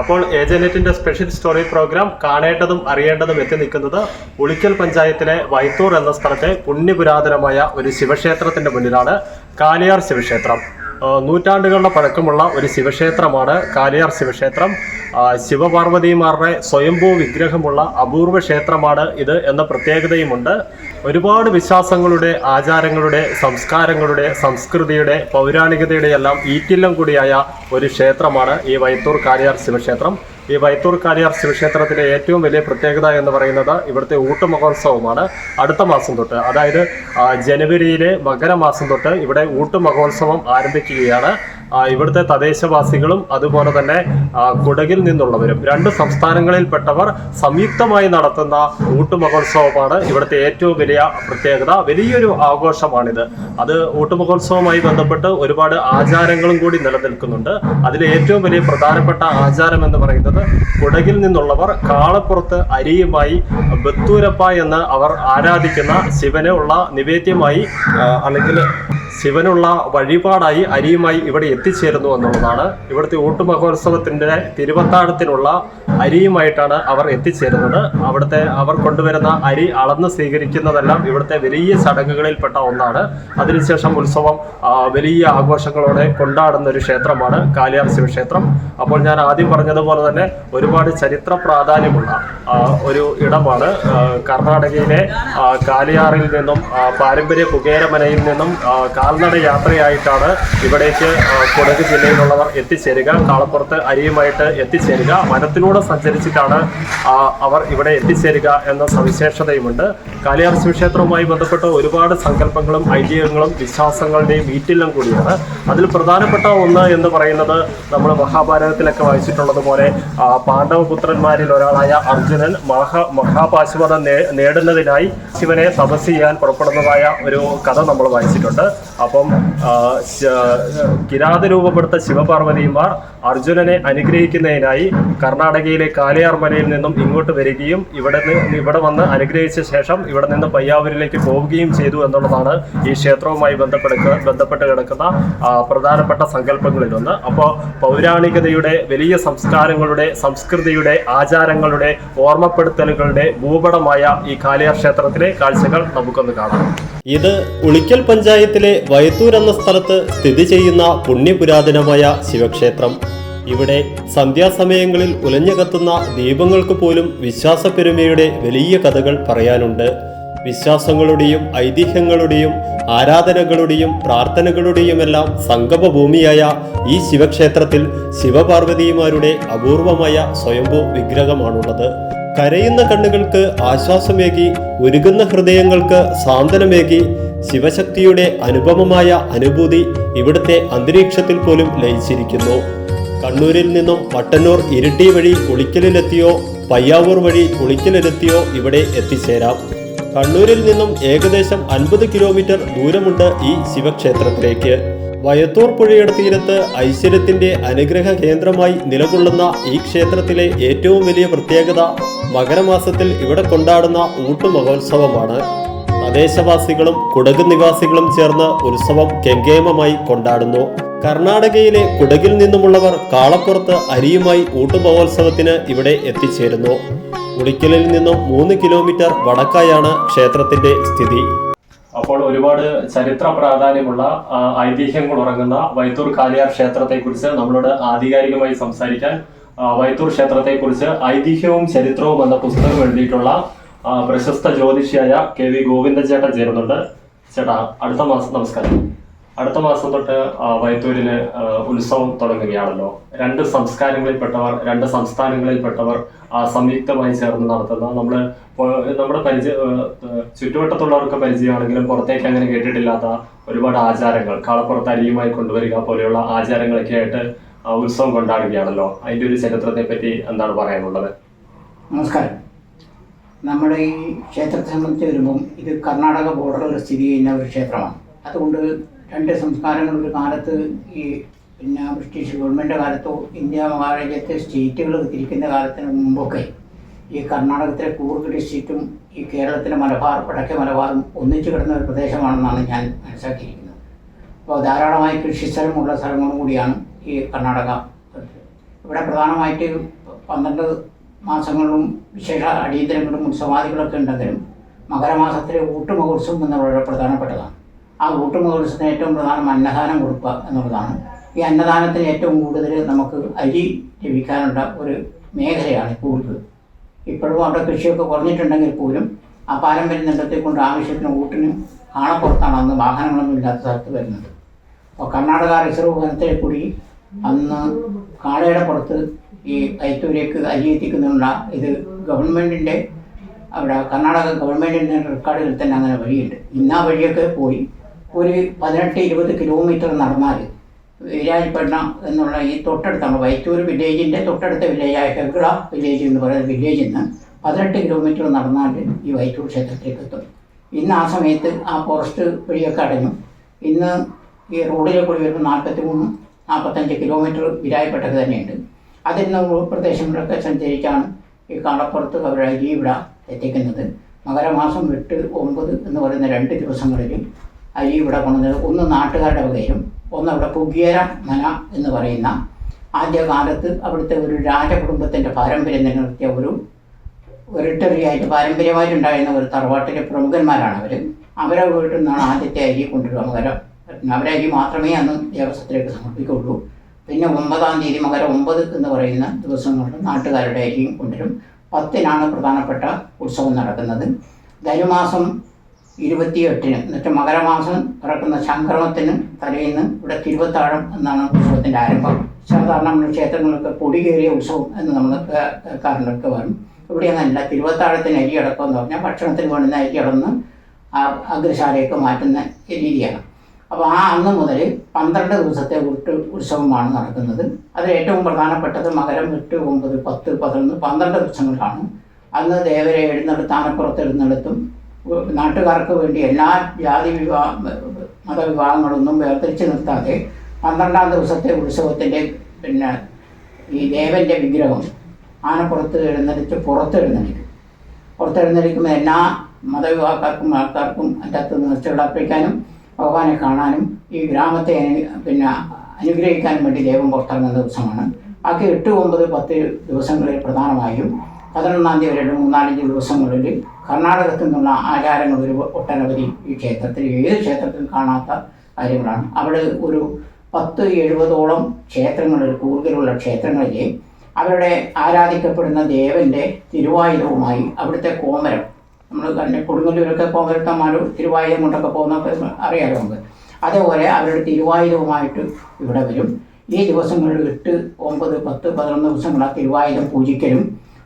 അപ്പോൾ ഏജനറ്റിന്റെ special story programme കാണേണ്ടതും അറിയേണ്ടതും എത്തി നിൽക്കുന്നത് ഉളിക്കൽ പഞ്ചായത്തിലെ വൈത്തൂർ എന്ന സ്ഥലത്തെ പുണ്യപുരാതനമായ ഒരു ശിവക്ഷേത്രത്തിന്റെ മുന്നിലാണ്. കാലിയാർ ശിവക്ഷേത്രം. നൂറ്റാണ്ടുകളുടെ പഴക്കമുള്ള ഒരു ശിവക്ഷേത്രമാണ് കാലിയാർ ശിവക്ഷേത്രം. ശിവപാർവതിമാരുടെ സ്വയംഭൂ വിഗ്രഹമുള്ള അപൂർവ ക്ഷേത്രമാണ് ഇത് എന്ന പ്രത്യേകതയുമുണ്ട്. ഒരുപാട് വിശ്വാസങ്ങളുടെ ആചാരങ്ങളുടെ സംസ്കാരങ്ങളുടെ സംസ്കൃതിയുടെ പൗരാണികതയുടെ എല്ലാം ഈറ്റില്ലം കൂടിയായ ഒരു ക്ഷേത്രമാണ് ഈ വൈത്തൂർ കാലിയാർ ശിവക്ഷേത്രം. ഈ വൈത്തൂർ കാലിയാർ ശിവക്ഷേത്രത്തിലെ ഏറ്റവും വലിയ പ്രത്യേകത എന്ന് പറയുന്നത് ഇവിടുത്തെ ഊട്ടുമഹോത്സവമാണ് അടുത്ത മാസം തൊട്ട്. അതായത് ജനുവരിയിലെ മകരമാസം തൊട്ട് ഇവിടെ ഊട്ടുമഹോത്സവം ആരംഭിക്കുകയാണ്. ഇവിടുത്തെ തദ്ദേശവാസികളും അതുപോലെ തന്നെ കുടകിൽ നിന്നുള്ളവരും രണ്ട് സംസ്ഥാനങ്ങളിൽപ്പെട്ടവർ സംയുക്തമായി നടത്തുന്ന ഊട്ടുമഹോത്സവമാണ് ഇവിടുത്തെ ഏറ്റവും വലിയ പ്രത്യേകത വലിയൊരു ആഘോഷമാണിത്. അത് ഊട്ടുമഹോത്സവവുമായി ബന്ധപ്പെട്ട് ഒരുപാട് ആചാരങ്ങളും കൂടി നിലനിൽക്കുന്നുണ്ട്. അതിലെ ഏറ്റവും വലിയ പ്രധാനപ്പെട്ട ആചാരം എന്ന് പറയുന്നത് കുടകിൽ നിന്നുള്ളവർ കാളപ്പുറത്ത് അരിയുമായി ബത്തൂരപ്പ എന്ന് അവർ ആരാധിക്കുന്ന ശിവനുള്ള നിവേദ്യമായി അല്ലെങ്കിൽ ശിവനുള്ള വഴിപാടായി അരിയുമായി ഇവിടെ എത്തിച്ചേരുന്നു എന്നുള്ളതാണ് ഇവിടുത്തെ ഊട്ടുമഹോത്സവത്തിന്റെ തിരുവത്താഴത്തിനുള്ള അരിയുമായിട്ടാണ് അവർ എത്തിച്ചേരുന്നത്. അവിടുത്തെ അവർ കൊണ്ടുവരുന്ന അരി അളന്ന് സ്വീകരിക്കുന്നതെല്ലാം ഇവിടുത്തെ വലിയ ചടങ്ങുകളിൽപ്പെട്ട ഒന്നാണ്. അതിനുശേഷം ഉത്സവം വലിയ ആഘോഷങ്ങളോടെ കൊണ്ടാടുന്ന ഒരു ക്ഷേത്രമാണ് കാലിയാർ ശിവക്ഷേത്രം അപ്പോൾ ഞാൻ ആദ്യം പറഞ്ഞതുപോലെ തന്നെ ഒരുപാട് ചരിത്ര പ്രാധാന്യമുള്ള ഒരു ഇടമാണ്. കർണാടകയിലെ കാലിയാറിൽ നിന്നും പാരമ്പര്യ പുകേരമനയിൽ നിന്നും കാൽനട യാത്രയായിട്ടാണ് ഇവിടേക്ക് കുടക് ജില്ലയിലുള്ളവർ എത്തിച്ചേരുക കാളപ്പുറത്ത് അരിയുമായിട്ട് എത്തിച്ചേരുക വനത്തിലൂടെ സഞ്ചരിച്ചിട്ടാണ് അവർ ഇവിടെ എത്തിച്ചേരുക എന്ന സവിശേഷതയുമുണ്ട്. കാലിയാർ ക്ഷേത്രവുമായി ബന്ധപ്പെട്ട ഒരുപാട് സങ്കല്പങ്ങളും ഐതിഹ്യങ്ങളും വിശ്വാസങ്ങളുടെയും വീറ്റിലും കൂടിയാണ്. അതിൽ പ്രധാനപ്പെട്ട ഒന്ന് എന്ന് പറയുന്നത് നമ്മൾ മഹാഭാരതത്തിലൊക്കെ വായിച്ചിട്ടുള്ളത് പോലെ പാണ്ഡവപുത്രന്മാരിൽ ഒരാളായ അർജുനൻ മഹാ മഹാപാശുപതം നേടുന്നതിനായി ശിവനെ തപസ് ചെയ്യാൻ പുറപ്പെടുന്നതായ ഒരു കഥ നമ്മൾ വായിച്ചിട്ടുണ്ട്. അപ്പം കിരാ രൂപപ്പെടുത്ത ശിവപാർവതിമാർ അർജുനനെ അനുഗ്രഹിക്കുന്നതിനായി കർണാടകയിലെ കാലിയാർ മലയിൽ നിന്നും ഇങ്ങോട്ട് വരികയും ഇവിടെ ഇവിടെ വന്ന് അനുഗ്രഹിച്ച ശേഷം ഇവിടെ നിന്ന് പയ്യാവൂരിലേക്ക് പോവുകയും ചെയ്തു എന്നുള്ളതാണ് ഈ ക്ഷേത്രവുമായി ബന്ധപ്പെടുക്ക ബന്ധപ്പെട്ട് കിടക്കുന്ന പ്രധാനപ്പെട്ട സങ്കല്പങ്ങളിലൊന്ന്. അപ്പോൾ പൗരാണികതയുടെ വലിയ സംസ്കാരങ്ങളുടെ സംസ്കൃതിയുടെ ആചാരങ്ങളുടെ ഓർമ്മപ്പെടുത്തലുകളുടെ ഭൂപടമായ ഈ കാലിയാർ ക്ഷേത്രത്തിലെ കാഴ്ചകൾ നമുക്കൊന്ന് കാണാം. ഇത് ഉളിക്കൽ പഞ്ചായത്തിലെ വയത്തൂർ എന്ന സ്ഥലത്ത് സ്ഥിതി ചെയ്യുന്ന പുണ്യപുരാതനമായ ശിവക്ഷേത്രം. ഇവിടെ സന്ധ്യാസമയങ്ങളിൽ ഉലഞ്ഞു കത്തുന്ന ദീപങ്ങൾക്ക് പോലും വിശ്വാസപ്പെരുമയുടെ വലിയ കഥകൾ പറയാനുണ്ട്. വിശ്വാസങ്ങളുടെയും ഐതിഹ്യങ്ങളുടെയും ആരാധനകളുടെയും പ്രാർത്ഥനകളുടെയുമെല്ലാം സംഗമഭൂമിയായ ഈ ശിവക്ഷേത്രത്തിൽ ശിവപാർവതിമാരുടെ അപൂർവമായ സ്വയംഭൂ വിഗ്രഹമാണുള്ളത്. കരയുന്ന കണ്ണുകൾക്ക് ആശ്വാസമേകി ഒരുങ്ങുന്ന ഹൃദയങ്ങൾക്ക് സാന്ത്വനമേകി ശിവശക്തിയുടെ അനുപമമായ അനുഭൂതി ഇവിടുത്തെ അന്തരീക്ഷത്തിൽ പോലും ലയിച്ചിരിക്കുന്നു. കണ്ണൂരിൽ നിന്നും പട്ടന്നൂർ ഇരിട്ടി വഴി ഉളിക്കലിലെത്തിയോ പയ്യാവൂർ വഴി ഉളിക്കലിലെത്തിയോ ഇവിടെ എത്തിച്ചേരാം. കണ്ണൂരിൽ നിന്നും ഏകദേശം അൻപത് കിലോമീറ്റർ ദൂരമുണ്ട് ഈ ശിവക്ഷേത്രത്തിലേക്ക്. വയത്തൂർ പുഴയുടെ തീരത്ത് ഐശ്വര്യത്തിന്റെ അനുഗ്രഹ കേന്ദ്രമായി നിലകൊള്ളുന്ന ഈ ക്ഷേത്രത്തിലെ ഏറ്റവും വലിയ പ്രത്യേകത മകരമാസത്തിൽ ഇവിടെ കൊണ്ടാടുന്ന ഊട്ടുമഹോത്സവമാണ്. തദ്ദേശവാസികളും കുടക് നിവാസികളും ചേർന്ന് ഉത്സവം കെങ്കേമമായി കൊണ്ടാടുന്നു. കർണാടകയിലെ കുടകിൽ നിന്നുമുള്ളവർ കാളപ്പുറത്ത് അരിയുമായി ഊട്ടുമഹോത്സവത്തിന് ഇവിടെ എത്തിച്ചേരുന്നു. ഉളിക്കലിൽ നിന്നും മൂന്ന് കിലോമീറ്റർ വടക്കായാണ് ക്ഷേത്രത്തിന്റെ സ്ഥിതി. അപ്പോൾ ഒരുപാട് ചരിത്ര പ്രാധാന്യമുള്ള ഐതിഹ്യങ്ങൾ ഉറങ്ങുന്ന വൈത്തൂർ കാലിയാർ ക്ഷേത്രത്തെ കുറിച്ച് നമ്മളോട് ആധികാരികമായി സംസാരിക്കാൻ വൈത്തൂർ ക്ഷേത്രത്തെ കുറിച്ച് ഐതിഹ്യവും ചരിത്രവും എന്ന പുസ്തകം എഴുതിയിട്ടുള്ള പ്രശസ്ത ജ്യോതിഷിയായ കെ വി ഗോവിന്ദ ചേട്ടൻ ചേരുന്നുണ്ട്. ചേട്ടാ അടുത്ത മാസം നമസ്കാരം. അടുത്ത മാസം തൊട്ട് വൈത്തൂരിന് ഉത്സവം തുടങ്ങുകയാണല്ലോ. രണ്ട് സംസ്കാരങ്ങളിൽപ്പെട്ടവർ രണ്ട് സംസ്ഥാനങ്ങളിൽപ്പെട്ടവർ സംയുക്തമായി ചേർന്ന് നടത്തുന്ന നമ്മൾ നമ്മുടെ പരിചയ ചുറ്റുവട്ടത്തുള്ളവർക്ക് പരിചയമാണെങ്കിലും പുറത്തേക്ക് അങ്ങനെ കേട്ടിട്ടില്ലാത്ത ഒരുപാട് ആചാരങ്ങൾ. കാളപ്പുറത്ത് അരിയുമായി കൊണ്ടുവരിക പോലെയുള്ള ആചാരങ്ങളൊക്കെ ആയിട്ട് ഉത്സവം കൊണ്ടാടുകയാണല്ലോ. അതിന്റെ ഒരു ചരിത്രത്തെ പറ്റി എന്താണ് പറയാനുള്ളത്? നമസ്കാരം. നമ്മുടെ ഈ ക്ഷേത്രത്തെ സംബന്ധിച്ച് വരുമ്പം ഇത് കർണാടക ബോർഡറിൽ സ്ഥിതി ചെയ്യുന്ന ഒരു ക്ഷേത്രമാണ്. അതുകൊണ്ട് രണ്ട് സംസ്കാരങ്ങൾ ഒരു കാലത്ത് ഈ പിന്നെ ബ്രിട്ടീഷ് ഗവൺമെന്റ് കാലത്തോ ഇന്ത്യ മഹാരാജ്യത്തെ സ്റ്റേറ്റുകൾ തിരിക്കുന്ന കാലത്തിന് മുമ്പൊക്കെ ഈ കർണാടകത്തിലെ കൂർഗ് ഡിസ്ട്രിക്റ്റും ഈ കേരളത്തിലെ മലബാർ വടക്കേ മലബാറും ഒന്നിച്ചു കിടന്ന ഒരു പ്രദേശമാണെന്നാണ് ഞാൻ മനസ്സിലാക്കിയിരിക്കുന്നത്. അപ്പോൾ ധാരാളമായി കൃഷിസ്ഥലമുള്ള സ്ഥലങ്ങളും കൂടിയാണ് ഈ കർണാടക. ഇവിടെ പ്രധാനമായിട്ട് പന്ത്രണ്ട് മാസങ്ങളിലും വിശേഷ അടിയന്തരങ്ങളും ഉത്സവാദികളൊക്കെ ഉണ്ടെങ്കിലും മകരമാസത്തിലെ ഊട്ടുമഹോത്സവം എന്നുള്ളത് വളരെ പ്രധാനപ്പെട്ടതാണ്. ആ ഊട്ടുമഹോത്സവത്തിന് ഏറ്റവും പ്രധാനം അന്നദാനം കൊടുക്കുക എന്നുള്ളതാണ്. ഈ അന്നദാനത്തിന് ഏറ്റവും കൂടുതൽ നമുക്ക് അരി ലഭിക്കാനുള്ള ഒരു മേഖലയാണ് കൂർഗ് ഇപ്പോഴും അവിടെ കൃഷിയൊക്കെ കുറഞ്ഞിട്ടുണ്ടെങ്കിൽ പോലും ആ പാരമ്പര്യ പാരമ്പര്യം കൊണ്ട് ആവശ്യത്തിന് ഊട്ടിനും കാണപ്പുറത്താണ് അന്ന് വാഹനങ്ങളൊന്നും ഇല്ലാത്ത സ്ഥലത്ത് വരുന്നത്. അപ്പോൾ കർണാടക റിസർവ് വനത്തിൽ കൂടി അന്ന് കാളയുടെ പുറത്ത് ഈ കൈത്തൂരേക്ക് അരി എത്തിക്കുന്നുള്ള ഇത് ഗവൺമെന്റിന്റെ അവിടെ കർണാടക ഗവൺമെന്റിന്റെ റെക്കോർഡിൽ തന്നെ അങ്ങനെ വഴിയുണ്ട്. ഇന്ന് ആ വഴിയൊക്കെ പോയി ഒരു പതിനെട്ട് ഇരുപത് കിലോമീറ്റർ നടന്നാൽ വീരാജ്പെണ്ണ എന്നുള്ള ഈ തൊട്ടടുത്താണ്. വൈത്തൂർ വില്ലേജിന്റെ തൊട്ടടുത്ത വില്ലേജായ ഹെഗ്ള വില്ലേജ് എന്ന് പറയുന്ന വില്ലേജിൽ നിന്ന് പതിനെട്ട് കിലോമീറ്റർ നടന്നാൽ ഈ വൈത്തൂർ ക്ഷേത്രത്തിലേക്ക് എത്തും. ഇന്ന് ആ സമയത്ത് ആ ഫോറസ്റ്റ് വഴിയൊക്കെ അടഞ്ഞു. ഇന്ന് ഈ റോഡിലെ കൂടി വരുമ്പോൾ നാൽപ്പത്തി മൂന്ന് നാൽപ്പത്തഞ്ച് കിലോമീറ്റർ വിരായപ്പെട്ടത് തന്നെയുണ്ട്. അതിൽ നിന്ന് ഉൾപ്രദേശങ്ങളിലൊക്കെ സഞ്ചരിച്ചാണ് ഈ കാണപ്പുറത്ത് അവർ അരി ഇവിടെ എത്തിക്കുന്നത്. മകരമാസം എട്ട് ഒമ്പത് എന്ന് പറയുന്ന രണ്ട് ദിവസങ്ങളിൽ അരി ഇവിടെ കൊണ്ടുവന്നത്. ഒന്ന് നാട്ടുകാരുടെ വകയിലും ഒന്ന് അവിടെ പുകിയര മന എന്ന് പറയുന്ന ആദ്യകാലത്ത് അവിടുത്തെ ഒരു രാജകുടുംബത്തിന്റെ പാരമ്പര്യം നിലനിർത്തിയ ഒരു റിട്ടറിയായിട്ട് പാരമ്പര്യമായിട്ടുണ്ടായിരുന്ന ഒരു തറവാട്ടിലെ പ്രമുഖന്മാരാണ് അവർ അവരെ വീട്ടിൽ നിന്നാണ് ആദ്യത്തെ അരി കൊണ്ടുവരിക. മകരം അവരെ അരി മാത്രമേ അന്ന് ദേവസ്വത്തിലേക്ക് സമർപ്പിക്കുകയുള്ളൂ. പിന്നെ ഒമ്പതാം തീയതി മകര ഒമ്പത് എന്ന് പറയുന്ന ദിവസങ്ങളിൽ നാട്ടുകാരുടെ അരിയും കൊണ്ടുവരും. പത്തിനാണ് പ്രധാനപ്പെട്ട ഉത്സവം നടക്കുന്നത്. ധനുമാസം ഇരുപത്തിയെട്ടിന് എന്നിട്ട് മകരമാസം പിറക്കുന്ന സംക്രമത്തിന് തലേന്ന് ഇവിടെ തിരുവത്താഴം എന്നാണ് ഉത്സവത്തിന്റെ ആരംഭം. സാധാരണ നമ്മൾ ക്ഷേത്രങ്ങളൊക്കെ കൊടികേറിയ ഉത്സവം എന്ന് നമ്മൾ കേൾക്കാറുണ്ടൊക്കെ വരും ഇവിടെ അങ്ങനെയല്ല തിരുവത്താഴത്തിന് അരി അടക്കം എന്ന് പറഞ്ഞാൽ ഭക്ഷണത്തിന് വേണ്ടുന്ന അരി അടന്ന് അഗ്രശാലയൊക്കെ മാറ്റുന്ന രീതിയാണ്. അപ്പോൾ ആ അന്ന് മുതൽ പന്ത്രണ്ട് ദിവസത്തെ ഉരുട്ട് ഉത്സവമാണ് നടക്കുന്നത്. അതിൽ ഏറ്റവും പ്രധാനപ്പെട്ടത് മകരം എട്ട് ഒമ്പത് പത്ത് പതിനൊന്ന് പന്ത്രണ്ട് ദിവസങ്ങളിലാണ് അന്ന് ദേവരെ എഴുന്നള്ളത്ത് ആനപ്പുറത്ത് എഴുന്നള്ളത്തും നാട്ടുകാർക്ക് വേണ്ടി എല്ലാ ജാതി വിവാഹ മതവിഭാഗങ്ങളൊന്നും വേർതിരിച്ച് നിർത്താതെ പന്ത്രണ്ടാം ദിവസത്തെ ഉത്സവത്തിന്റെ പിന്നെ ഈ ദേവന്റെ വിഗ്രഹം ആനപ്പുറത്ത് എഴുന്നള്ളിച്ച് പുറത്ത് എഴുന്നള്ളിക്കും പുറത്തെഴുന്നള്ളിക്കുമ്പോൾ എല്ലാ മതവിഭാഗക്കാർക്കും ആൾക്കാർക്കും അതിന്റെ അകത്ത് അർപ്പിക്കാനും ഭഗവാനെ കാണാനും ഈ ഗ്രാമത്തെ പിന്നെ അനുഗ്രഹിക്കാനും വേണ്ടി ദൈവം പുറത്തിറങ്ങുന്ന ദിവസമാണ്. ബാക്കി എട്ട് ഒമ്പത് പത്ത് ദിവസങ്ങളിൽ പ്രധാനമായും പതിനൊന്നാം തീയതി വരെ മൂന്നാലഞ്ച് ദിവസങ്ങളിൽ കർണാടകത്തിൽ നിന്നുള്ള ആചാരങ്ങൾ ഒരു ഒട്ടനവധി ഈ ക്ഷേത്രത്തിൽ ഏത് ക്ഷേത്രത്തിലും കാണാത്ത കാര്യങ്ങളാണ്. അവിടെ ഒരു പത്ത് എഴുപതോളം ക്ഷേത്രങ്ങളിൽ കൂടുതലുള്ള ക്ഷേത്രങ്ങളിലെ അവരുടെ ആരാധിക്കപ്പെടുന്ന ദേവന്റെ തിരുവായുധവുമായി അവിടുത്തെ കോമരം നമ്മൾ തന്നെ കൊടുങ്ങല്ലൂരൊക്കെ പോകട്ടന്മാരും തിരുവായുധം കൊണ്ടൊക്കെ പോകുന്നൊക്കെ അറിയാലോ നമുക്ക് അതേപോലെ അവരുടെ തിരുവായുധവുമായിട്ട് ഇവിടെ വരും. ഈ ദിവസങ്ങളിൽ എട്ട് ഒമ്പത് പത്ത് പതിനൊന്ന് ദിവസങ്ങൾ ആ തിരുവായുധം പൂജിക്കലും.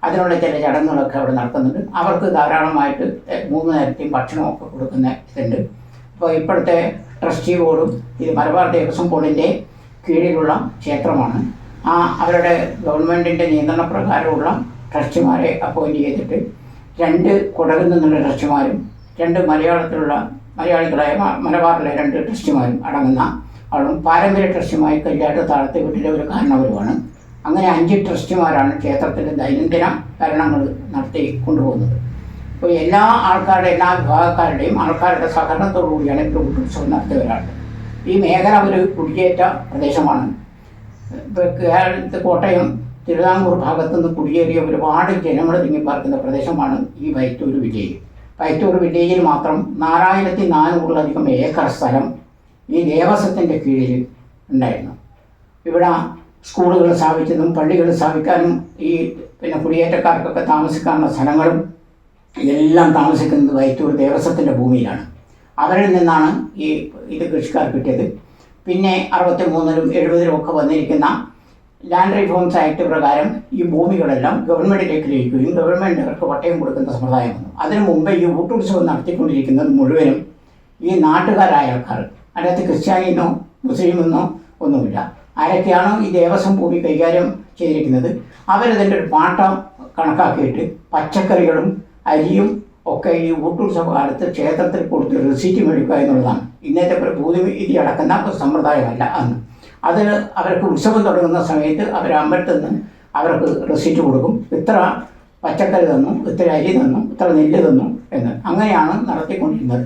അതിനുള്ള ചില ചടങ്ങുകളൊക്കെ അവിടെ നടക്കുന്നുണ്ട്. അവർക്ക് ധാരാളമായിട്ട് മൂന്ന് നേരത്തെയും ഭക്ഷണമൊക്കെ കൊടുക്കുന്ന ഇതുണ്ട്. അപ്പോൾ ഇപ്പോഴത്തെ ട്രസ്റ്റി ബോർഡും ഇത് മലബാർ ദേവസ്വം ബോർഡിന്റെ കീഴിലുള്ള ക്ഷേത്രമാണ്. ആ അവരുടെ ഗവൺമെന്റിന്റെ നിയന്ത്രണ പ്രകാരമുള്ള ട്രസ്റ്റിമാരെ അപ്പോയിന്റ് ചെയ്തിട്ട് രണ്ട് കുടകിൽ നിന്നുള്ള ട്രസ്റ്റുമാരും രണ്ട് മലയാളത്തിലുള്ള മലയാളികളായ മലബാറിലെ രണ്ട് ട്രസ്റ്റുമാരും അടങ്ങുന്ന ആളും പാരമ്പര്യ ട്രസ്റ്റുമായി കല്യാട്ട് താളത്തെ വീട്ടിലെ ഒരു കാരണവരുമാണ്. അങ്ങനെ അഞ്ച് ട്രസ്റ്റുമാരാണ് ക്ഷേത്രത്തിന്റെ ദൈനംദിന ഭരണങ്ങൾ നടത്തി കൊണ്ടുപോകുന്നത്. അപ്പോൾ എല്ലാ ആൾക്കാരുടെ എല്ലാ വിഭാഗക്കാരുടെയും ആൾക്കാരുടെ സഹകരണത്തോടു കൂടിയാണ് ഇപ്പോൾ ഉത്സവം നടത്തി വരാറുള്ളത് ഈ മേഖല ഒരു കുടിയേറ്റ പ്രദേശമാണ്. കോട്ടയം തിരുവിതാംകൂർ ഭാഗത്തു നിന്ന് കുടിയേറിയ ഒരുപാട് ജനങ്ങൾ തിങ്ങിപ്പാർക്കുന്ന പ്രദേശമാണ് ഈ വൈത്തൂർ വില്ലേജ്. വൈത്തൂർ വില്ലേജിൽ മാത്രം നാലായിരത്തി നാനൂറിലധികം ഏക്കർ സ്ഥലം ഈ ദേവസ്വത്തിന്റെ കീഴിൽ ഉണ്ടായിരുന്നു. ഇവിടെ സ്കൂളുകൾ സ്ഥാപിച്ചതും പള്ളികൾ സ്ഥാപിക്കാനും ഈ പിന്നെ കുടിയേറ്റക്കാർക്കൊക്കെ താമസിക്കാനുള്ള സ്ഥലങ്ങളും എല്ലാം താമസിക്കുന്നത് വൈത്തൂർ ദേവസ്വത്തിന്റെ ഭൂമിയിലാണ്. അവരിൽ നിന്നാണ് ഈ ഇത് കൃഷിക്കാർ കിട്ടിയത്. പിന്നെ അറുപത്തി മൂന്നിലും എഴുപതിലും ഒക്കെ വന്നിരിക്കുന്ന ലാൻഡ് റിഫോംസ് ആക്ട് പ്രകാരം ഈ ഭൂമികളെല്ലാം ഗവൺമെന്റിലേക്ക് ലയിക്കുകയും ഗവൺമെന്റ് അവർക്ക് പട്ടയം കൊടുക്കുന്ന സമ്പ്രദായം വന്നു അതിനു മുമ്പേ ഈ ഊട്ടുത്സവം നടത്തിക്കൊണ്ടിരിക്കുന്നത് മുഴുവനും ഈ നാട്ടുകാരായ ആൾക്കാർ അതിനകത്ത് ക്രിസ്ത്യാനിന്നോ മുസ്ലിമെന്നോ ഒന്നുമില്ല. ആരൊക്കെയാണോ ഈ ദേവസ്വം ഭൂമി കൈകാര്യം ചെയ്തിരിക്കുന്നത് അവരതിന്റെ ഒരു പാട്ടം കണക്കാക്കിയിട്ട് പച്ചക്കറികളും അരിയും ഒക്കെ ഈ ഊട്ടുത്സവ കാലത്ത് ക്ഷേത്രത്തിൽ കൊടുത്ത് റെസീറ്റ് മേടിക്കുക എന്നുള്ളതാണ്. ഇന്നത്തെ പോലെ ഭൂമി അടക്കുന്ന ഒരു സമ്പ്രദായമല്ല അന്ന്. അത് അവർക്ക് ഉത്സവം തുടങ്ങുന്ന സമയത്ത് അവർ അമ്പലത്തിൽ നിന്ന് അവർക്ക് റെസീറ്റ് കൊടുക്കും. ഇത്ര പച്ചക്കറി തന്നു ഇത്ര അരി തന്നു ഇത്ര നെല്ല് തന്നു എന്ന് അങ്ങനെയാണ് നടത്തിക്കൊണ്ടിരുന്നത്.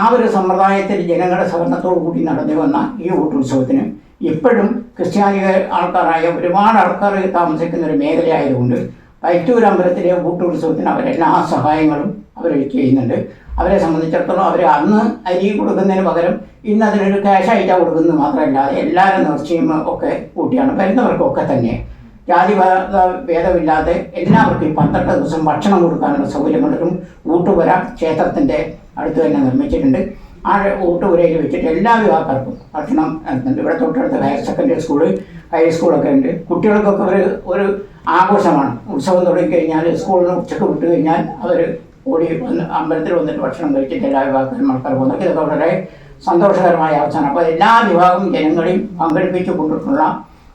ആ ഒരു സമ്പ്രദായത്തിൽ ജനങ്ങളുടെ സഹകരണത്തോടു കൂടി നടന്നു വന്ന ഈ ഊട്ടുത്സവത്തിന് ഇപ്പോഴും ക്രിസ്ത്യാനിക ആൾക്കാരായ ഒരുപാട് ആൾക്കാർ താമസിക്കുന്ന ഒരു മേഖലയായതുകൊണ്ട് വൈറ്റൂർ അമ്പലത്തിലെ ഊട്ടുത്സവത്തിന് അവരെല്ലാ സഹായങ്ങളും അവർ ചെയ്യുന്നുണ്ട്. അവരെ സംബന്ധിച്ചിടത്തോളം അവർ അന്ന് അരി കൊടുക്കുന്നതിന് പകരം ഇന്ന് അതിനൊരു ക്യാഷ് ആയിട്ടാണ് കൊടുക്കുന്നത് മാത്രമല്ല എല്ലാവരും നേർച്ചയും ഒക്കെ കൂട്ടിയാണ് വരുന്നവർക്കൊക്കെ തന്നെ. ജാതി ഭേദമില്ലാതെ എല്ലാവർക്കും ഈ പന്ത്രണ്ട് ദിവസം ഭക്ഷണം കൊടുക്കാനുള്ള സൗകര്യങ്ങളും ഊട്ടുപുര ക്ഷേത്രത്തിന്റെ അടുത്ത് തന്നെ നിർമ്മിച്ചിട്ടുണ്ട്. ആ ഊട്ടുപുരയിൽ വെച്ചിട്ട് എല്ലാ വിഭാഗക്കാർക്കും ഭക്ഷണം നടത്തുന്നുണ്ട് ഇവിടെ തൊട്ടടുത്ത് ഹയർ സെക്കൻഡറി സ്കൂൾ ഹൈസ്കൂളൊക്കെ ഉണ്ട്. കുട്ടികൾക്കൊക്കെ ഒരു ഒരു ആഘോഷമാണ്. ഉത്സവം തുടങ്ങിക്കഴിഞ്ഞാൽ സ്കൂളിൽ ഉച്ചയ്ക്ക് വിട്ട് കഴിഞ്ഞാൽ അവർ ഓടി വന്ന് അമ്പലത്തിൽ വന്നിട്ട് ഭക്ഷണം കഴിച്ചിട്ട് എല്ലാ വിഭാഗത്തിലും ആൾക്കാർ പോകുന്നത് ഇതൊക്കെ വളരെ സന്തോഷകരമായ അവസാനം അപ്പോൾ എല്ലാ വിഭാഗം ജനങ്ങളെയും പങ്കെടുപ്പിച്ചു കൊണ്ടിട്ടുള്ള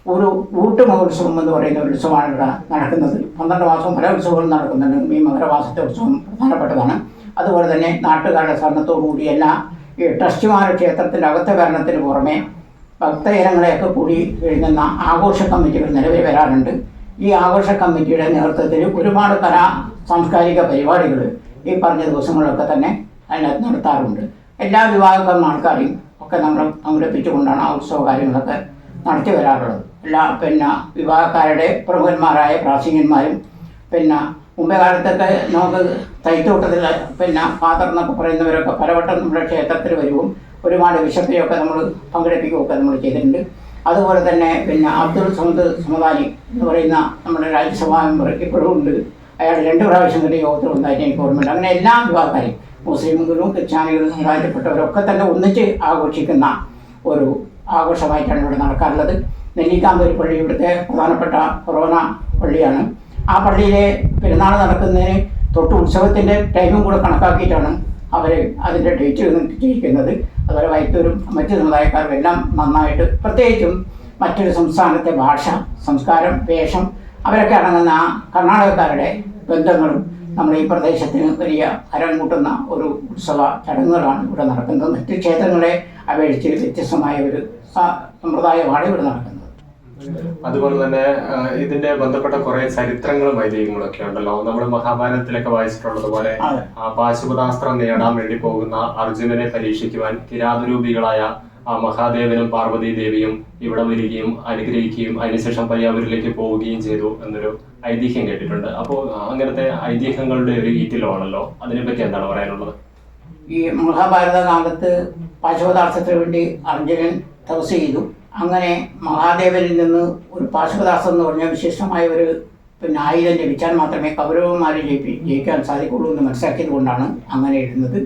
ഒരു ഊട്ട് മഹോത്സവം എന്ന് പറയുന്ന ഒരു ഉത്സവമാണ് ഇവിടെ നടക്കുന്നത്. പന്ത്രണ്ട് മാസം പല ഉത്സവങ്ങളും നടക്കുന്നുണ്ട്. ഈ മകരമാസത്തെ ഉത്സവം പ്രധാനപ്പെട്ടതാണ്. അതുപോലെ തന്നെ നാട്ടുകാരുടെ സഹകരണത്തോടുകൂടി എല്ലാ ഈ ട്രസ്റ്റിമാരുടെ ക്ഷേത്രത്തിന്റെ അകത്തെ ഭരണത്തിന് പുറമെ ഭക്തജനങ്ങളെയൊക്കെ കൂടി എഴുതുന്ന ആഘോഷ കമ്മിറ്റികൾ നിലവിൽ വരാറുണ്ട്. ഈ ആഘോഷ കമ്മിറ്റിയുടെ നേതൃത്വത്തിൽ ഒരുപാട് കലാ സാംസ്കാരിക പരിപാടികൾ ഈ പറഞ്ഞ ദിവസങ്ങളിലൊക്കെ തന്നെ അതിനകത്ത് നടത്താറുണ്ട്. എല്ലാ വിഭാഗം ആൾക്കാരെയും ഒക്കെ നമ്മൾ പങ്കെടുപ്പിച്ചുകൊണ്ടാണ് ആ ഉത്സവ കാര്യങ്ങളൊക്കെ നടത്തി വരാറുള്ളത്. എല്ലാ പിന്നെ വിഭാഗക്കാരുടെ പ്രമുഖന്മാരായ പ്രാസംഗികന്മാരും പിന്നെ മുമ്പേ കാലത്തൊക്കെ നമുക്ക് തൈത്തോട്ടത്തിൽ പിന്നെ ഫാദർ എന്നൊക്കെ പറയുന്നവരൊക്കെ പലവട്ടം നമ്മുടെ ക്ഷേത്രത്തിൽ വരുവും ഒരുപാട് വിശപ്പിനെയൊക്കെ നമ്മൾ പങ്കെടുപ്പിക്കുകയൊക്കെ നമ്മൾ ചെയ്തിട്ടുണ്ട്. അതുപോലെ തന്നെ പിന്നെ അബ്ദുൾ സമദ് സമദാനി എന്ന് പറയുന്ന നമ്മുടെ രാജ്യസഭാ മെമ്പർ ഇപ്പോഴും ഉണ്ട്. അയാൾ രണ്ട് പ്രാവശ്യം തന്നെ യോഗത്തിൽ ഉണ്ടായിട്ട് എനിക്ക് ഓർമ്മയുണ്ട്. അങ്ങനെ എല്ലാ വിഭാഗക്കാരെയും മുസ്ലിമുകളും ക്രിസ്ത്യാനികളും സമുദായത്തിൽപ്പെട്ടവരൊക്കെ തന്നെ ഒന്നിച്ച് ആഘോഷിക്കുന്ന ഒരു ആഘോഷമായിട്ടാണ് ഇവിടെ നടക്കാറുള്ളത്. നെല്ലിക്കാമ്പൂർ പള്ളി ഇവിടുത്തെ പ്രധാനപ്പെട്ട കൊറോണ പള്ളിയാണ്. ആ പള്ളിയിലെ പെരുന്നാൾ നടക്കുന്നതിന് തൊട്ട് ഉത്സവത്തിന്റെ ടൈമും കൂടെ കണക്കാക്കിയിട്ടാണ് അവർ അതിന്റെ ഡേറ്റ് നിശ്ചയിക്കുന്നത് അതുപോലെ വൈത്തൂരും മറ്റു സമുദായക്കാരും എല്ലാം നന്നായിട്ട് പ്രത്യേകിച്ചും മറ്റൊരു സംസ്ഥാനത്തെ ഭാഷ സംസ്കാരം വേഷം അവരൊക്കെ അടങ്ങുന്ന കർണാടകക്കാരുടെ ബന്ധങ്ങളും നമ്മൾ ഈ പ്രദേശത്തിന് വലിയ അരങ്ങൂട്ടുന്ന കൂട്ടുന്ന ഒരു ഉത്സവ ചടങ്ങുകളാണ് ഇവിടെ നടക്കുന്നത്. മറ്റ് ക്ഷേത്രങ്ങളെ അപേക്ഷിച്ച് വ്യത്യസ്തമായ ഒരു സമ്പ്രദായമാണ് ഇവിടെ നടക്കുന്നത്. അതുപോലെ തന്നെ ഇതിന്റെ ബന്ധപ്പെട്ട കുറെ ചരിത്രങ്ങളും ഐതിഹ്യങ്ങളും ഒക്കെ ഉണ്ടല്ലോ. നമ്മൾ മഹാഭാരതത്തിലൊക്കെ വായിച്ചിട്ടുള്ളതുപോലെ പോലെ ആ പാശുപതാസ്ത്രം നേടാൻ വേണ്ടി പോകുന്ന അർജുനനെ പരീക്ഷിക്കുവാൻ കിരാതരൂപികളായ ആ മഹാദേവനും പാർവതി ദേവിയും ഇവിടെ വരികയും അനുഗ്രഹിക്കുകയും അതിനുശേഷം പയ്യാവൂരിലേക്ക് പോവുകയും ചെയ്തു എന്നൊരു ഐതിഹ്യം കേട്ടിട്ടുണ്ട്. അപ്പോൾ അങ്ങനത്തെ ഐതിഹ്യങ്ങളുടെ ഒരു ഈറ്റിലാണല്ലോ. അതിനെപ്പറ്റി എന്താണ് പറയാനുള്ളത്? ഈ മഹാഭാരത കാലത്ത് പാശുപതാർത്ഥത്തിന് വേണ്ടി അർജുനൻ തപസ് ചെയ്തു. അങ്ങനെ മഹാദേവനിൽ നിന്ന് ഒരു പാർശ്വദാസം എന്ന് പറഞ്ഞ വിശിഷ്ടമായ ഒരു പിന്നെ ആയുധം ലഭിച്ചാൽ മാത്രമേ കൗരവന്മാരെ ജയിപ്പി ജയിക്കാൻ സാധിക്കുള്ളൂ എന്ന് മനസ്സിലാക്കിയത് കൊണ്ടാണ് അങ്ങനെ എഴുതുന്നത്.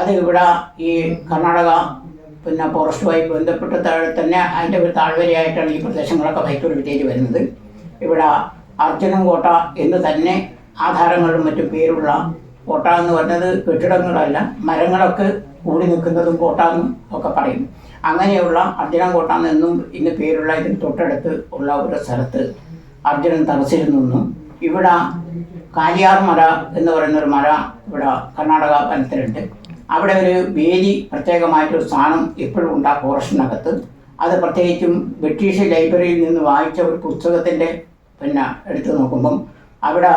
അത് ഇവിടെ ഈ കർണാടക പിന്നെ ഫോറസ്റ്റുമായി ബന്ധപ്പെട്ട താഴെ തന്നെ അതിന്റെ ഒരു താഴ്വരയായിട്ടാണ് ഈ പ്രദേശങ്ങളൊക്കെ വൈക്കൂർ വില്ലേജ് വരുന്നത്. ഇവിടെ അർജുനൻ കോട്ട എന്ന് തന്നെ ആധാരങ്ങളും മറ്റും പേരുള്ള കോട്ട എന്ന് പറഞ്ഞത് കെട്ടിടങ്ങളല്ല മരങ്ങളൊക്കെ കൂടി നിൽക്കുന്നതും കോട്ട എന്നും ഒക്കെ പറയും. അങ്ങനെയുള്ള അർജുനൻ കോട്ട എന്നും ഇന്ന് പേരുള്ള ഇതിന് തൊട്ടടുത്ത് ഉള്ള ഒരു സ്ഥലത്ത് അർജുനൻ തറച്ചിരുന്നു ഇവിടെ കാലിയാർ മല എന്ന് പറയുന്ന ഒരു മല ഇവിടെ കർണാടക വനത്തിലുണ്ട്. അവിടെ ഒരു വേലി പ്രത്യേകമായിട്ടൊരു സ്ഥാനം ഇപ്പോഴും ഉണ്ട് ആ ഫോറസ്റ്റിനകത്ത്. അത് പ്രത്യേകിച്ചും ബ്രിട്ടീഷ് ലൈബ്രറിയിൽ നിന്ന് വായിച്ച ഒരു പുസ്തകത്തിന്റെ പിന്നെ എടുത്തു നോക്കുമ്പം അവിടെ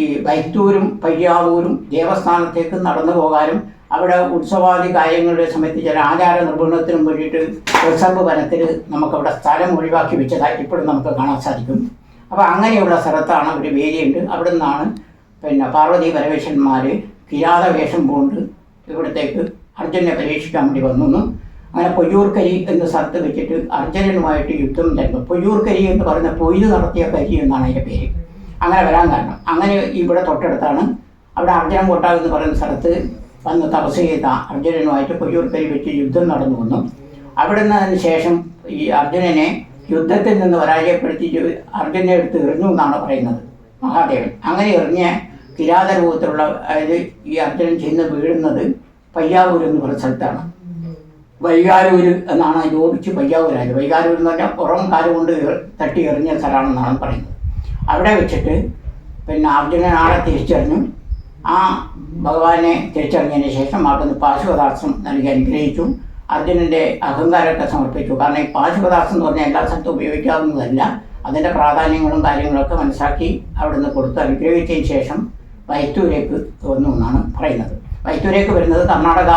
ഈ വൈത്തൂരും പയ്യാവൂരും ദേവസ്ഥാനത്തേക്ക് നടന്നു പോകാനും അവിടെ ഉത്സവാദി കാര്യങ്ങളുടെ സമയത്ത് ചില ആചാര നിർവഹണത്തിനും വേണ്ടിയിട്ട് റിസർവ് വനത്തിൽ നമുക്കവിടെ സ്ഥലം ഒഴിവാക്കി വെച്ചതായി ഇപ്പോഴും നമുക്ക് കാണാൻ സാധിക്കും. അപ്പോൾ അങ്ങനെയുള്ള സ്ഥലത്താണ് ഒരു വേദിയുണ്ട്. അവിടെ നിന്നാണ് പിന്നെ പാർവതി പരമേശ്വരന്മാർ കിരാത വേഷം കൊണ്ട് ഇവിടത്തേക്ക് അർജുനെ പരീക്ഷിക്കാൻ വേണ്ടി വന്നു. അങ്ങനെ പൊയ്യൂർക്കരി എന്ന സ്ഥലത്ത് വെച്ചിട്ട് അർജുനനുമായിട്ട് യുദ്ധം നടന്നു. പൊയ്യൂർക്കരി എന്ന് പറയുന്ന പൊയ്ത് നടത്തിയ കരി എന്നാണ് അതിന്റെ പേര്. അങ്ങനെ വരാൻ കാരണം. അങ്ങനെ ഇവിടെ തൊട്ടടുത്താണ്. അവിടെ അർജുനം കൊട്ടാവ് എന്ന് പറയുന്ന സ്ഥലത്ത് വന്ന് തപസ് ചെയ്ത അർജുനനുമായിട്ട് പൊയ്യൂർക്കരി വെച്ച് യുദ്ധം നടന്നു വന്നു അവിടെ നിന്ന് ശേഷം ഈ അർജുനനെ യുദ്ധത്തിൽ നിന്ന് പരാജയപ്പെടുത്തി അർജുനെ എടുത്ത് എറിഞ്ഞു എന്നാണ് പറയുന്നത്. മഹാദേവൻ. അങ്ങനെ എറിഞ്ഞ കിരാത രൂപത്തിലുള്ള അതായത് ഈ അർജുനൻ ചെന്ന് വീഴുന്നത് പയ്യാവൂർ എന്ന് പറഞ്ഞ സ്ഥലത്താണ്. വൈകാരൂര് എന്നാണ് യോജിച്ച് പയ്യാവൂരായത് വൈകാരൂർ എന്ന് പറഞ്ഞാൽ പുറം കാലം കൊണ്ട് തട്ടി എറിഞ്ഞ സ്ഥലമാണെന്നാണ് പറയുന്നത്. അവിടെ വെച്ചിട്ട് പിന്നെ അർജുനൻ ആളെ തിരിച്ചറിഞ്ഞു. ആ ഭഗവാനെ തിരിച്ചറിഞ്ഞതിന് ശേഷം അവിടുന്ന് പാശുപദാർത്ഥം നൽകി അനുഗ്രഹിച്ചു. അർജുനന്റെ അഹങ്കാരമൊക്കെ സമർപ്പിച്ചു. കാരണം ഈ പാശുപദാർത്ഥം എന്ന് പറഞ്ഞാൽ എല്ലാ സ്ഥലത്തും ഉപയോഗിക്കാവുന്നതല്ല. അതിന്റെ പ്രാധാന്യങ്ങളും കാര്യങ്ങളൊക്കെ മനസ്സിലാക്കി അവിടുന്ന് കൊടുത്ത് അനുഗ്രഹിച്ചതിന് ശേഷം വൈത്തൂരേക്ക് വന്നു എന്നാണ് പറയുന്നത്. വൈത്തൂരേക്ക് വരുന്നത് കർണാടക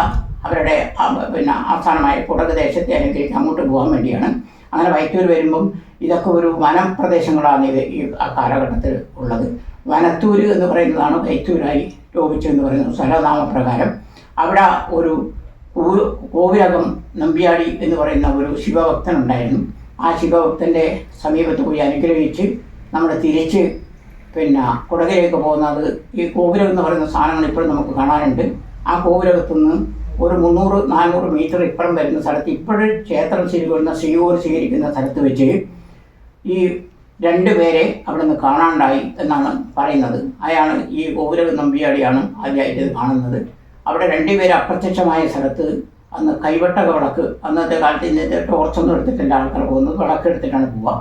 അവരുടെ പിന്നെ ആസ്ഥാനമായ കുടക് ദേശത്തെ അനുഗ്രഹിച്ച് അങ്ങോട്ട് പോകാൻ വേണ്ടിയാണ്. അങ്ങനെ വൈത്തൂർ വരുമ്പം ഇതൊക്കെ ഒരു വനപ്രദേശങ്ങളാണ് ഇത് ഈ ആ കാലഘട്ടത്തിൽ ഉള്ളത്. വനത്തൂര് എന്ന് പറയുന്നതാണ് വൈത്തൂരായി ലോപിച്ചു എന്ന് പറയുന്ന സ്ഥലനാമപ്രകാരം അവിടെ ഒരു കോവിലകം നമ്പ്യാടി എന്ന് പറയുന്ന ഒരു ശിവഭക്തൻ ഉണ്ടായിരുന്നു. ആ ശിവഭക്തന്റെ സമീപത്ത് പോയി അനുഗ്രഹിച്ച് നമ്മൾ തിരിച്ച് പിന്നെ കുടകയിലേക്ക് പോകുന്നത് ഈ കോവിലകം എന്ന് പറയുന്ന സാധനങ്ങൾ ഇപ്പോഴും നമുക്ക് കാണാനുണ്ട്. ആ കോവിലകത്തുനിന്ന് ഒരു മുന്നൂറ് നാനൂറ് മീറ്റർ ഇപ്പുറം വരുന്ന സ്ഥലത്ത് ഇപ്പോഴും ക്ഷേത്രം സ്വീകരിക്കുന്ന ശ്രീയൂർ സ്വീകരിക്കുന്ന സ്ഥലത്ത് വെച്ച് ഈ രണ്ട് പേരെ അവിടെ നിന്ന് കാണാണ്ടായി എന്നാണ് പറയുന്നത്. അയാൾ ഈ ഓരോ നമ്പിയാടിയാണ് ആദ്യമായിട്ട് കാണുന്നത്. അവിടെ രണ്ടുപേര് അപ്രത്യക്ഷമായ സ്ഥലത്ത് അന്ന് കൈവട്ടക വിളക്ക് അന്നത്തെ കാലത്ത് ഇന്നത്തെ ടോർച്ചൊന്നും എടുത്തിട്ടില്ല ആൾക്കാർ പോകുന്നത് വിളക്ക് എടുത്തിട്ടാണ് പോവുക.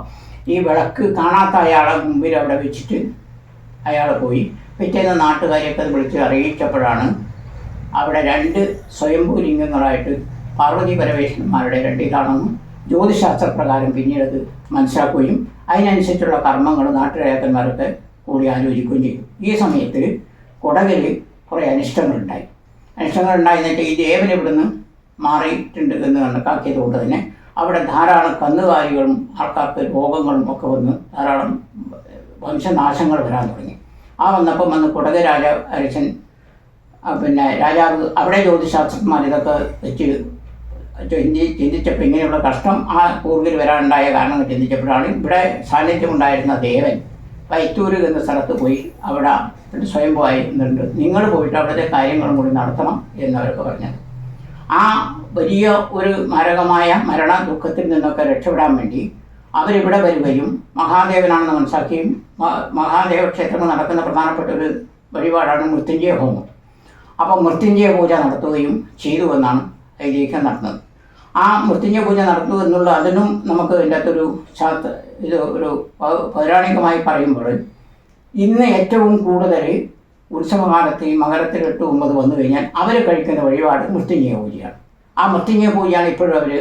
ഈ വിളക്ക് കാണാത്ത അയാളെ മുമ്പിൽ അവിടെ വെച്ചിട്ട് അയാൾ പോയി. പിറ്റേന്ന് നാട്ടുകാരെയൊക്കെ അത് വിളിച്ച് അറിയിച്ചപ്പോഴാണ് അവിടെ രണ്ട് സ്വയംഭൂലിംഗങ്ങളായിട്ട് പാർവതി പരമേശ്വരന്മാരുടെ രണ്ടിലാണെന്നും ജ്യോതിശാസ്ത്ര ജ്യോതിശാസ്ത്രപ്രകാരം പിന്നീട് അത് മനസ്സിലാക്കുകയും അതിനനുസരിച്ചുള്ള കർമ്മങ്ങൾ നാട്ടുരാജാക്കന്മാരൊക്കെ കൂടി ആലോചിക്കുകയും ചെയ്യും ഈ സമയത്ത് കുടകിൽ കുറേ അനിഷ്ടങ്ങളുണ്ടായി. അനിഷ്ടങ്ങൾ ഉണ്ടായിരുന്നിട്ട് ഈ ദേവൻ ഇവിടുന്ന് മാറിയിട്ടുണ്ട് എന്ന് കണക്കാക്കിയത് കൊണ്ട് തന്നെ അവിടെ ധാരാളം കന്നുകാലികളും ആൾക്കാർക്ക് രോഗങ്ങളും ഒക്കെ വന്ന് ധാരാളം വംശനാശങ്ങൾ വരാൻ തുടങ്ങി. ആ വന്നപ്പം വന്ന് കുടക രാജ അരശൻ പിന്നെ രാജാവ് അവിടെ ജ്യോതിശാസ്ത്രജ്ഞന്മാർ ഇതൊക്കെ വെച്ച് ചിന്തി ചിന്തിച്ചപ്പോൾ ഇങ്ങനെയുള്ള കഷ്ടം ആ പൂർവിൽ വരാനുണ്ടായ കാരണം ചിന്തിച്ചപ്പോഴാണ് ഇവിടെ സാന്നിധ്യമുണ്ടായിരുന്ന ദേവൻ. വൈത്തൂര് എന്ന സ്ഥലത്ത് പോയി അവിടെ ഒരു സ്വയംഭൂവായി നിന്നിട്ടുണ്ട്. നിങ്ങൾ പോയിട്ട് അവിടുത്തെ കാര്യങ്ങളും കൂടി നടത്തണം എന്നവരൊക്കെ പറഞ്ഞത്. ആ വലിയ ഒരു മാരകമായ മരണ ദുഃഖത്തിൽ നിന്നൊക്കെ രക്ഷപ്പെടാൻ വേണ്ടി അവരിവിടെ വരികയും മഹാദേവനാണെന്ന് മനസ്സിലാക്കുകയും മ- മഹാദേവ ക്ഷേത്രങ്ങൾ നടക്കുന്ന പ്രധാനപ്പെട്ട ഒരു വഴിപാടാണ് മൃത്യുഞ്ജയ ഹോമം. അപ്പോൾ മൃത്യുഞ്ജയ പൂജ നടത്തുകയും ചെയ്തു എന്നാണ് ഐതിഹ്യം നടന്നത്. ആ മൃത്യുഞ്ജയ പൂജ നടന്നു എന്നുള്ള അതിനും നമുക്ക് ഇതിന്റെ അകത്തൊരു ശാസ്ത്ര ഇത് ഒരു പൗരാണികമായി പറയുമ്പോൾ ഇന്ന് ഏറ്റവും കൂടുതൽ ഉത്സവകാലത്ത് ഈ മകരത്തിൽ എട്ട് ഒമ്പത് വന്നു കഴിഞ്ഞാൽ അവർ കഴിക്കുന്ന വഴിപാട് മൃത്യുഞ്ജയ പൂജയാണ്. ആ മൃത്യുഞ്ജയ പൂജയാണ് ഇപ്പോഴും അവർ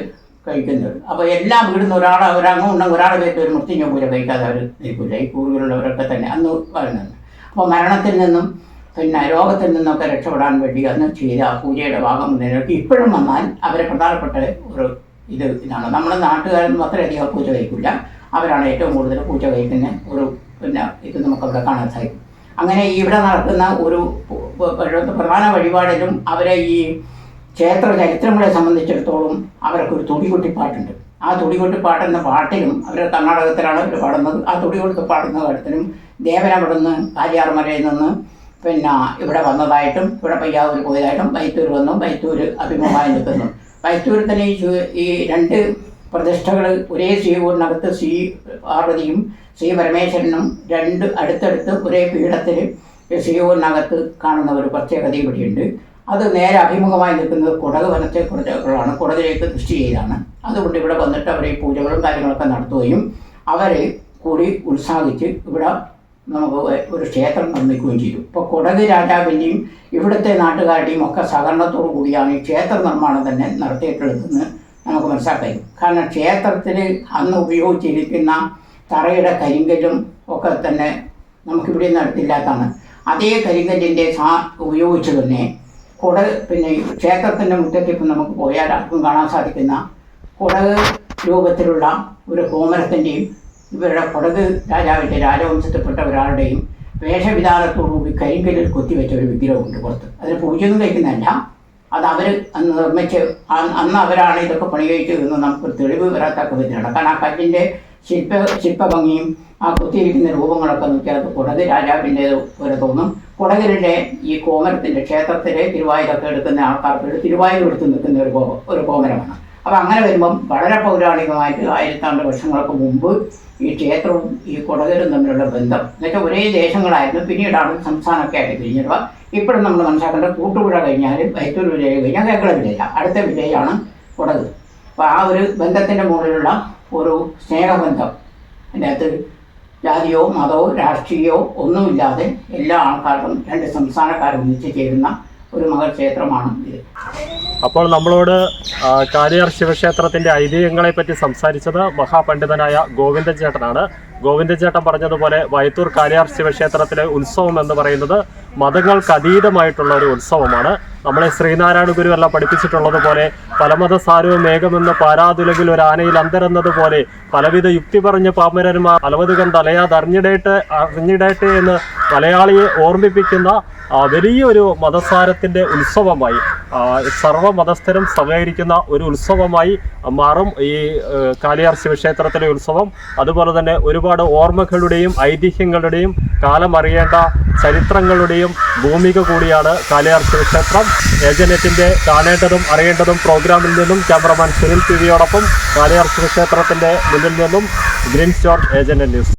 കഴിക്കുന്നത്. അപ്പോൾ എല്ലാ വീടും ഒരാൾ ഒരാങ്ങും ഉണ്ടെങ്കിൽ ഒരാളെ പേരിൽ ഒരു മൃത്യുഞ്ജയ പൂജ കഴിക്കാതെ അവർ നിൽക്കില്ല. ഈ കൂടുതലുള്ളവരൊക്കെ തന്നെ അന്ന് പറയുന്നത് അപ്പോൾ മരണത്തിൽ നിന്നും പിന്നെ രോഗത്തിൽ നിന്നൊക്കെ രക്ഷപ്പെടാൻ വേണ്ടി അന്ന് ചെയ്ത പൂജയുടെ ഭാഗം നിലനിൽക്കി ഇപ്പോഴും വന്നാൽ അവരെ പ്രധാനപ്പെട്ട ഒരു ഇത് ഇതാണ്. നമ്മുടെ നാട്ടുകാരൊന്നും അത്രയധികം പൂജ കഴിക്കില്ല. അവരാണ് ഏറ്റവും കൂടുതൽ പൂജ കഴിക്കുന്ന ഒരു പിന്നെ ഇത് നമുക്കവിടെ കാണാൻ സാധിക്കും. അങ്ങനെ ഇവിടെ നടക്കുന്ന ഒരു പ്രധാന വഴിപാടിലും അവരെ ഈ ക്ഷേത്ര ചരിത്രങ്ങളെ സംബന്ധിച്ചിടത്തോളം അവർക്കൊരു തുടികൊട്ടിപ്പാട്ടുണ്ട്. ആ തുടികൊട്ടിപ്പാട്ട് എന്ന പാട്ടിലും അവർ കർണാടകത്തിലാണ് അവർ പാടുന്നത്. ആ തുടികൊട്ടി പാടുന്ന കാര്യത്തിലും ദേവനവിടുന്ന് കാര്യാർമരയിൽ നിന്ന് പിന്നെ ഇവിടെ വന്നതായിട്ടും ഇവിടെ പയ്യാവൂർ പോയതായിട്ടും വൈത്തൂർ വന്നു വൈത്തൂർ അഭിമുഖമായി നിൽക്കുന്നു. വൈത്തൂർ തന്നെ ഈ രണ്ട് പ്രതിഷ്ഠകൾ ഒരേ ശ്രീകൂറിനകത്ത് ശ്രീ പാർവതിയും ശ്രീ പരമേശ്വരനും രണ്ട് അടുത്തടുത്ത് ഒരേ പീഠത്തിൽ ശ്രീകൂറിനകത്ത് കാണുന്ന ഒരു പ്രത്യേകത ഇവിടെയുണ്ട് അത് നേരെ അഭിമുഖമായി നിൽക്കുന്നത് കുടക് വനത്തെ കുറച്ചാണ് കുടകിലേക്ക് ദൃഷ്ടി ചെയ്താണ്. അതുകൊണ്ട് ഇവിടെ വന്നിട്ട് അവർ ഈ പൂജകളും കാര്യങ്ങളൊക്കെ നടത്തുകയും അവരെ കൂടി ഉത്സാഹിച്ച് ഇവിടെ നമുക്ക് ഒരു ക്ഷേത്രം നിർമ്മിക്കുകയും ചെയ്തു. ഇപ്പോൾ കുടക് രാജാവിന്റെയും ഇവിടുത്തെ നാട്ടുകാരുടെയും ഒക്കെ സഹകരണത്തോടു കൂടിയാണ് ഈ ക്ഷേത്ര നിർമ്മാണം തന്നെ നടത്തിയിട്ടുള്ളതെന്ന് നമുക്ക് മനസ്സിലാക്കാം കാരണം ക്ഷേത്രത്തിൽ അന്ന് ഉപയോഗിച്ചിരിക്കുന്ന തറയുടെ കരിങ്കല്ലും ഒക്കെ തന്നെ നമുക്കിവിടെ നടത്തില്ലാത്തതാണ് അതേ കരിങ്കല്ലിന്റെ സാ ഉപയോഗിച്ച് തന്നെ കുട പിന്നെ ക്ഷേത്രത്തിന്റെ മുറ്റത്ത് ഇപ്പം നമുക്ക് പോയാൽ ആർക്കും കാണാൻ സാധിക്കുന്ന കുടക് രൂപത്തിലുള്ള ഒരു കോമരത്തിന്റെയും ഇവരുടെ കുടക് രാജാവിന്റെ രാജവംശത്തിൽപ്പെട്ട ഒരാളുടെയും വേഷവിധാനത്തോടുകൂടി കരിങ്കല്ലിൽ കൊത്തിവെച്ച ഒരു വിഗ്രഹമുണ്ട് പുറത്ത്. അതിന് പൂജയൊന്നും കഴിക്കുന്നതല്ല. അത് അവർ അന്ന് നിർമ്മിച്ച് അന്ന് അവരാണ് ഇതൊക്കെ പണി കഴിച്ചതെന്ന് നമുക്ക് തെളിവ് വരാത്തക്ക വിധത്തിലാണ് കാരണം ആ കല്ലിന്റെ ശില്പ ശില്പഭംഗിയും ആ കുത്തിയിരിക്കുന്ന രൂപങ്ങളൊക്കെ നോക്കിയാൽ അത് കുടക് രാജാവിന്റെ പോലെ തോന്നും. കുടകിലെ ഈ കോമരത്തിന്റെ ക്ഷേത്രത്തിലെ തിരുവായൂരൊക്കെ എടുക്കുന്ന ആൾക്കാർക്ക് തിരുവായൂർ എടുത്ത് നിൽക്കുന്ന ഒരു കോ ഒരു കോമരമാണ് അപ്പോൾ അങ്ങനെ വരുമ്പം വളരെ പൗരാണികമായിട്ട് ആയിരത്താണ്ട് വർഷങ്ങൾക്ക് മുമ്പ് ഈ ക്ഷേത്രവും ഈ കുടകരും തമ്മിലുള്ള ബന്ധം. എന്നുവെച്ചാൽ ഒരേ ദേശങ്ങളായിരുന്നു. പിന്നീടാണ് സംസ്ഥാനമൊക്കെ ആയിട്ട് പിരിഞ്ഞിടുക. ഇപ്പോഴും നമ്മൾ മനസ്സിലാക്കേണ്ട കൂട്ടുപുഴ കഴിഞ്ഞാൽ വൈത്തൂർ വില്ലേജ് കഴിഞ്ഞാൽ കേക്കള വില്ലേജ് അടുത്ത വില്ലേജാണ് കുടക്. അപ്പോൾ ആ ഒരു ബന്ധത്തിന്റെ മുകളിലുള്ള ഒരു സ്നേഹബന്ധം. അതിന്റെ അകത്ത് ജാതിയോ മതമോ രാഷ്ട്രീയമോ ഒന്നുമില്ലാതെ എല്ലാ ആൾക്കാർക്കും രണ്ട് സംസ്ഥാനക്കാരും ഒന്നിച്ച് ചേരുന്ന ഒരു മകൾ ക്ഷേത്രമാണ് ഇത്. അപ്പോൾ നമ്മളോട് കാര്യാർ ശിവക്ഷേത്രത്തിന്റെ ഐതിഹ്യങ്ങളെ പറ്റി സംസാരിച്ചത് മഹാപണ്ഡിതനായ ഗോവിന്ദചേട്ടനാണ് ഗോവിന്ദചേട്ടൻ പറഞ്ഞതുപോലെ വയത്തൂർ കാലിയാർ ശിവക്ഷേത്രത്തിലെ ഉത്സവം എന്ന് പറയുന്നത് മതങ്ങൾക്ക് അതീതമായിട്ടുള്ള ഒരു ഉത്സവമാണ്. നമ്മളെ ശ്രീനാരായണ ഗുരുവല്ല പഠിപ്പിച്ചിട്ടുള്ളത് പോലെ പലമതസാരവും മേഘമെന്ന് പാരാതുലകിൽ ഒരു ആനയിൽ അന്തരെന്നതുപോലെ പലവിധ യുക്തി പറഞ്ഞ പാമരന്മാർ തലയാതെ അറിഞ്ഞിടേട്ട് അറിഞ്ഞിടേട്ടെ എന്ന് മലയാളിയെ ഓർമ്മിപ്പിക്കുന്ന വലിയൊരു മതസാരത്തിന്റെ ഉത്സവമായി സർവ മതസ്ഥരും സഹകരിക്കുന്ന ഒരു ഉത്സവമായി മാറും ഈ കാലിയാർ ശിവക്ഷേത്രത്തിലെ ഉത്സവം. അതുപോലെ തന്നെ ഒരുപാട് ഓർമ്മകളുടെയും ഐതിഹ്യങ്ങളുടെയും കാലമറിയേണ്ട ചരിത്രങ്ങളുടെയും ഭൂമിക കൂടിയാണ് കാലിയാർ ശിവക്ഷേത്രം. ഏജനറ്റിന്റെ കാണേണ്ടതും അറിയേണ്ടതും പ്രോഗ്രാമിൽ നിന്നും ക്യാമറമാൻ സുനിൽ ടി വിയോടൊപ്പം കാളിയാർ ശിവക്ഷേത്രത്തിന്റെ മുന്നിൽ നിന്നും ഗ്രീൻ സ്റ്റോർ ഏജന്റ് ന്യൂസ്.